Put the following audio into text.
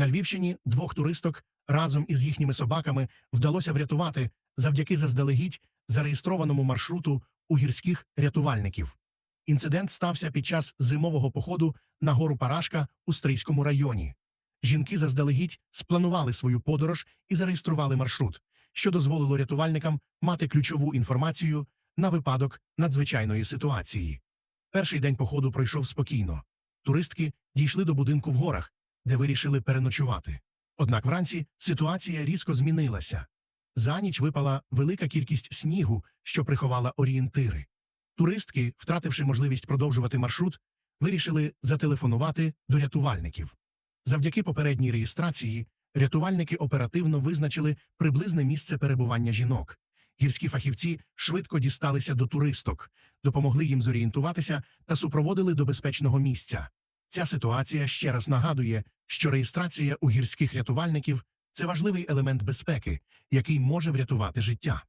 На Львівщині двох туристок разом із їхніми собаками вдалося врятувати завдяки заздалегідь зареєстрованому маршруту у гірських рятувальників. Інцидент стався під час зимового походу на гору Парашка у Стрийському районі. Жінки заздалегідь спланували свою подорож і зареєстрували маршрут, що дозволило рятувальникам мати ключову інформацію на випадок надзвичайної ситуації. Перший день походу пройшов спокійно. Туристки дійшли до будинку в горах, де вирішили переночувати. Однак вранці ситуація різко змінилася. За ніч випала велика кількість снігу, що приховала орієнтири. Туристки, втративши можливість продовжувати маршрут, вирішили зателефонувати до рятувальників. Завдяки попередній реєстрації рятувальники оперативно визначили приблизне місце перебування жінок. Гірські фахівці швидко дісталися до туристок, допомогли їм зорієнтуватися та супроводили до безпечного місця. Ця ситуація ще раз нагадує, що реєстрація у гірських рятувальників це важливий елемент безпеки, який може врятувати життя.